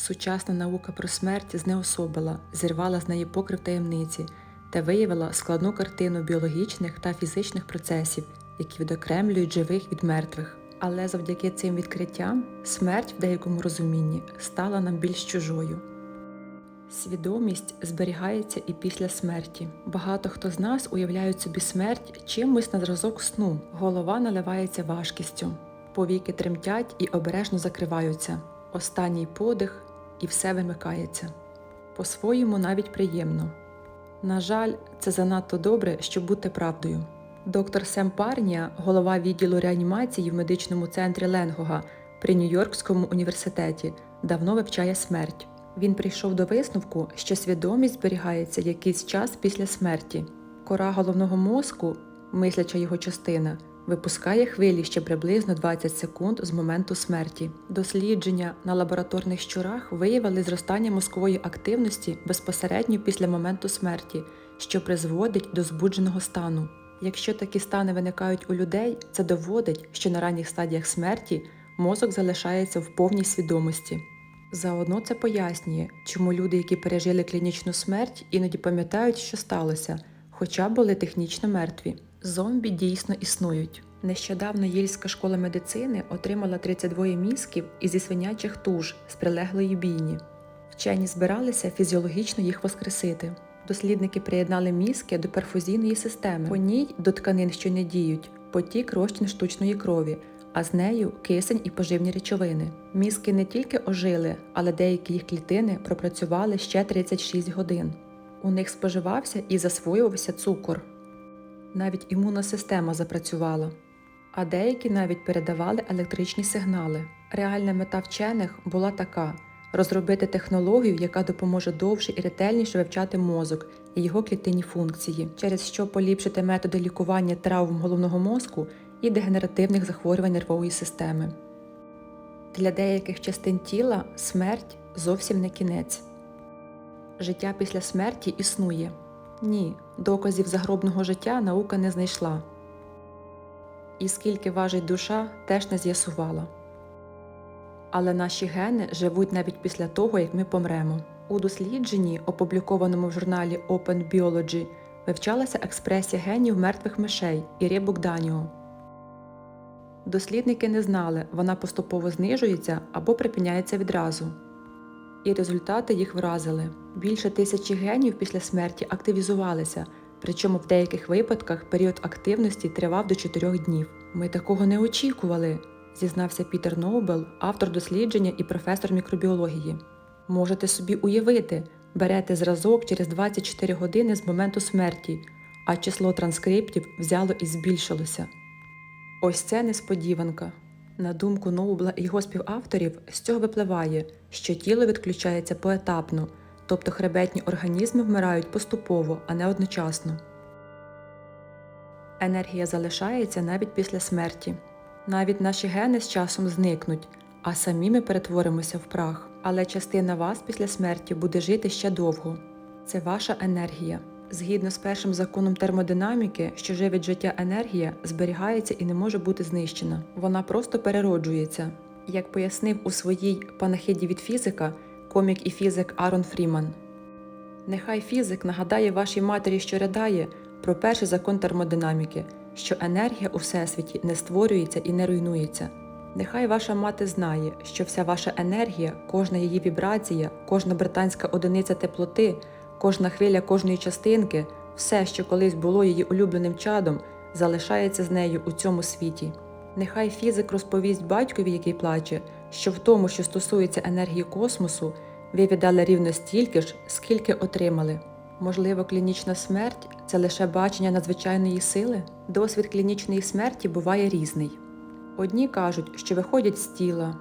Сучасна наука про смерть знеособила, зірвала з неї покрив таємниці та виявила складну картину біологічних та фізичних процесів, які відокремлюють живих від мертвих. Але завдяки цим відкриттям смерть в деякому розумінні стала нам більш чужою. Свідомість зберігається і після смерті. Багато хто з нас уявляють собі смерть чимось на зразок сну. Голова наливається важкістю, повіки тремтять і обережно закриваються. Останній подих і все вимикається. По-своєму навіть приємно. На жаль, це занадто добре, щоб бути правдою. Доктор Сем Парнія, голова відділу реанімації в медичному центрі Ленгога при Нью-Йоркському університеті, давно вивчає смерть. Він прийшов до висновку, що свідомість зберігається якийсь час після смерті. Кора головного мозку, мисляча його частина, випускає хвилі ще приблизно 20 секунд з моменту смерті. Дослідження на лабораторних щурах виявили зростання мозкової активності безпосередньо після моменту смерті, що призводить до збудженого стану. Якщо такі стани виникають у людей, це доводить, що на ранніх стадіях смерті мозок залишається в повній свідомості. Заодно це пояснює, чому люди, які пережили клінічну смерть, іноді пам'ятають, що сталося, хоча були технічно мертві. Зомбі дійсно існують. Нещодавно Єльська школа медицини отримала 32 мізків із свинячих туш з прилеглої бійні. Вчені збиралися фізіологічно їх воскресити. Дослідники приєднали мізки до перфузійної системи. По ній до тканин, що не діють, потік розчин штучної крові, а з нею кисень і поживні речовини. Мізки не тільки ожили, але деякі їх клітини пропрацювали ще 36 годин. У них споживався і засвоювався цукор. Навіть імунна система запрацювала, а деякі навіть передавали електричні сигнали. Реальна мета вчених була така розробити технологію, яка допоможе довше і ретельніше вивчати мозок і його клітинні функції, через що поліпшити методи лікування травм головного мозку і дегенеративних захворювань нервової системи. Для деяких частин тіла смерть зовсім не кінець. Життя після смерті існує. Ні, доказів загробного життя наука не знайшла. І скільки важить душа, теж не з'ясувала. Але наші гени живуть навіть після того, як ми помремо. У дослідженні, опублікованому в журналі Open Biology, вивчалася експресія генів мертвих мишей і рибок Даніо. Дослідники не знали, вона поступово знижується або припиняється відразу. І результати їх вразили. Більше тисячі генів після смерті активізувалися, причому в деяких випадках період активності тривав до 4 днів. Ми такого не очікували, зізнався Пітер Ноубел, автор дослідження і професор мікробіології. Можете собі уявити, берете зразок через 24 години з моменту смерті, а число транскриптів взяло і збільшилося. Ось це несподіванка. На думку Ноубла і його співавторів, з цього випливає, що тіло відключається поетапно, тобто хребетні організми вмирають поступово, а не одночасно. Енергія залишається навіть після смерті. Навіть наші гени з часом зникнуть, а самі ми перетворимося в прах. Але частина вас після смерті буде жити ще довго. Це ваша енергія. Згідно з першим законом термодинаміки, що живить життя енергія, зберігається і не може бути знищена. Вона просто перероджується. Як пояснив у своїй панахиді від фізика комік і фізик Арон Фріман. Нехай фізик нагадає вашій матері, що рядає, про перший закон термодинаміки, що енергія у всесвіті не створюється і не руйнується. Нехай ваша мати знає, що вся ваша енергія, кожна її вібрація, кожна британська одиниця теплоти, кожна хвиля кожної частинки, все, що колись було її улюбленим чадом, залишається з нею у цьому світі. Нехай фізик розповість батькові, який плаче, що в тому, що стосується енергії космосу, ви віддали рівно стільки ж, скільки отримали. Можливо, клінічна смерть це лише бачення надзвичайної сили. Досвід клінічної смерті буває різний. Одні кажуть, що виходять з тіла,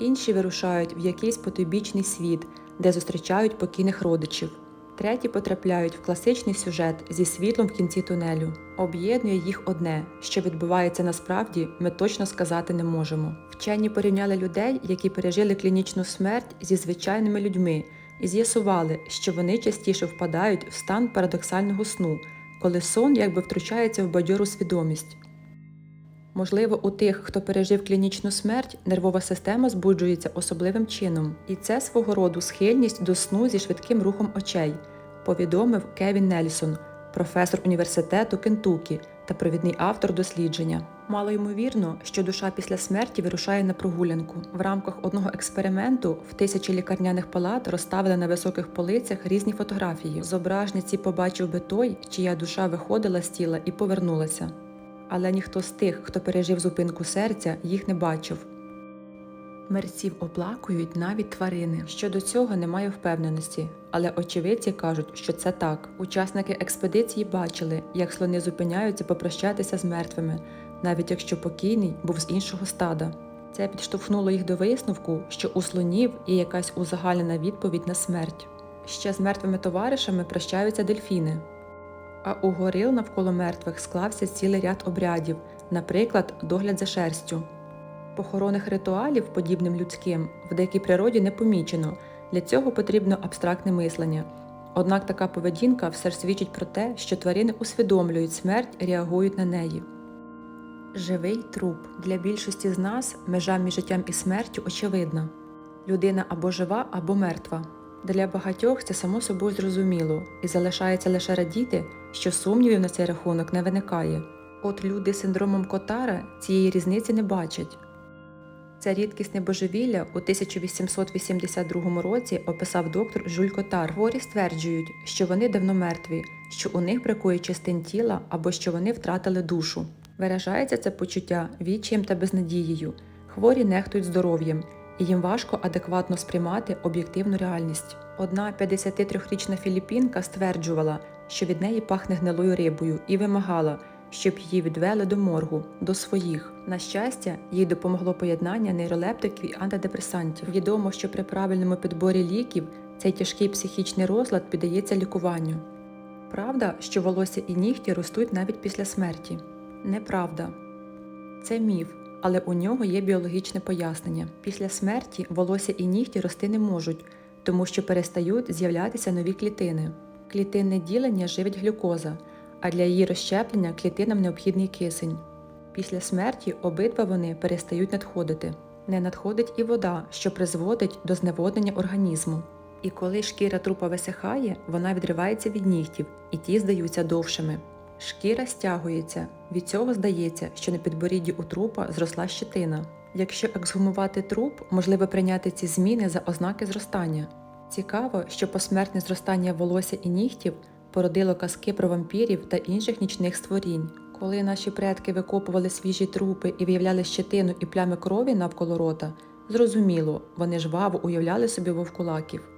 інші вирушають в якийсь потойбічний світ, де зустрічають покійних родичів. Треті потрапляють в класичний сюжет зі світлом в кінці тунелю. Об'єднує їх одне, що відбувається насправді, ми точно сказати не можемо. Вчені порівняли людей, які пережили клінічну смерть зі звичайними людьми, і з'ясували, що вони частіше впадають в стан парадоксального сну, коли сон якби втручається в бадьору свідомість. Можливо, у тих, хто пережив клінічну смерть, нервова система збуджується особливим чином, і це свого роду схильність до сну зі швидким рухом очей, повідомив Кевін Нельсон, професор університету Кентукі та провідний автор дослідження. Мало ймовірно, що душа після смерті вирушає на прогулянку. В рамках одного експерименту в тисячі лікарняних палат розставили на високих полицях різні фотографії. Зображниці побачив би той, чия душа виходила з тіла і повернулася. Але ніхто з тих, хто пережив зупинку серця, їх не бачив. Мерців оплакують навіть тварини. Щодо цього немає впевненості, але очевидці кажуть, що це так. Учасники експедиції бачили, як слони зупиняються попрощатися з мертвими, навіть якщо покійний був з іншого стада. Це підштовхнуло їх до висновку, що у слонів є якась узагальнена відповідь на смерть. Ще з мертвими товаришами прощаються дельфіни. А у горил навколо мертвих склався цілий ряд обрядів, наприклад, догляд за шерстю. Похоронних ритуалів, подібним людським, в дикій природі не помічено. Для цього потрібно абстрактне мислення. Однак така поведінка все ж свідчить про те, що тварини усвідомлюють смерть реагують на неї. Живий труп для більшості з нас межа між життям і смертю очевидна. Людина або жива, або мертва. Для багатьох це само собою зрозуміло, і залишається лише радіти, що сумнівів на цей рахунок не виникає. От люди з синдромом Котара цієї різниці не бачать. Це рідкісне божевілля у 1882 році описав доктор Жюль Котар. Хворі стверджують, що вони давно мертві, що у них бракує частин тіла або що вони втратили душу. Виражається це почуття відчаєм та безнадією. Хворі нехтують здоров'ям, і їм важко адекватно сприймати об'єктивну реальність. Одна 53-річна філіппінка стверджувала, що від неї пахне гнилою рибою, і вимагала, щоб її відвели до моргу, до своїх. На щастя, їй допомогло поєднання нейролептиків і антидепресантів. Відомо, що при правильному підборі ліків цей тяжкий психічний розлад піддається лікуванню. Правда, що волосся і нігті ростуть навіть після смерті. Неправда. Це міф, але у нього є біологічне пояснення. Після смерті волосся і нігті рости не можуть, тому що перестають з'являтися нові клітини. Клітинне ділення живить глюкоза, а для її розщеплення клітинам необхідний кисень. Після смерті обидва вони перестають надходити. Не надходить і вода, що призводить до зневоднення організму. І коли шкіра трупа висихає, вона відривається від нігтів, і ті здаються довшими. Шкіра стягується, від цього здається, що на підборідді у трупа зросла щетина. Якщо ексгумувати труп, можливо прийняти ці зміни за ознаки зростання. Цікаво, що посмертне зростання волосся і нігтів породило казки про вампірів та інших нічних створінь. Коли наші предки викопували свіжі трупи і виявляли щетину і плями крові навколо рота, зрозуміло, вони жваво уявляли собі вовкулаків.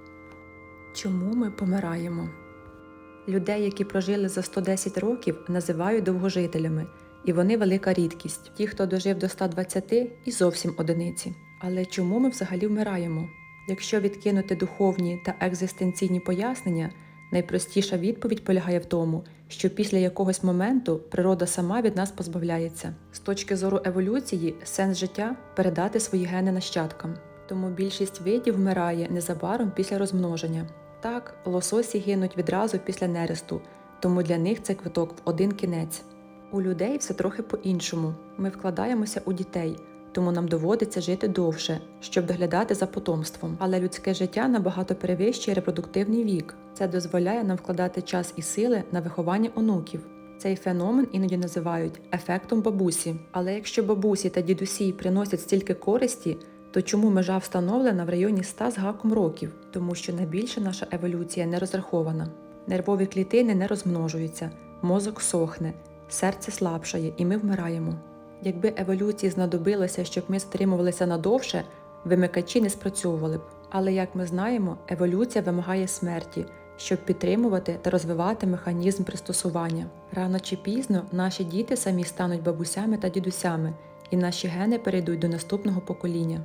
Чому ми помираємо? Людей, які прожили за 110 років, називають довгожителями, і вони велика рідкість. Ті, хто дожив до 120, і зовсім одиниці. Але чому ми взагалі вмираємо? Якщо відкинути духовні та екзистенційні пояснення, найпростіша відповідь полягає в тому, що після якогось моменту природа сама від нас позбавляється. З точки зору еволюції, сенс життя передати свої гени нащадкам. Тому більшість видів вмирає незабаром після розмноження. Так, лососі гинуть відразу після нересту, тому для них це квиток в один кінець. У людей все трохи по-іншому. Ми вкладаємося у дітей, тому нам доводиться жити довше, щоб доглядати за потомством. Але людське життя набагато перевищує репродуктивний вік. Це дозволяє нам вкладати час і сили на виховання онуків. Цей феномен іноді називають ефектом бабусі. Але якщо бабусі та дідусі приносять стільки користі, то чому межа встановлена в районі 100 з гаком років? Тому що на більше наша еволюція не розрахована. Нервові клітини не розмножуються, мозок сохне, серце слабшає, і ми вмираємо. Якби еволюції знадобилося, щоб ми стримувалися надовше, вимикачі не спрацьовували б. Але як ми знаємо, еволюція вимагає смерті, щоб підтримувати та розвивати механізм пристосування. Рано чи пізно наші діти самі стануть бабусями та дідусями, і наші гени перейдуть до наступного покоління.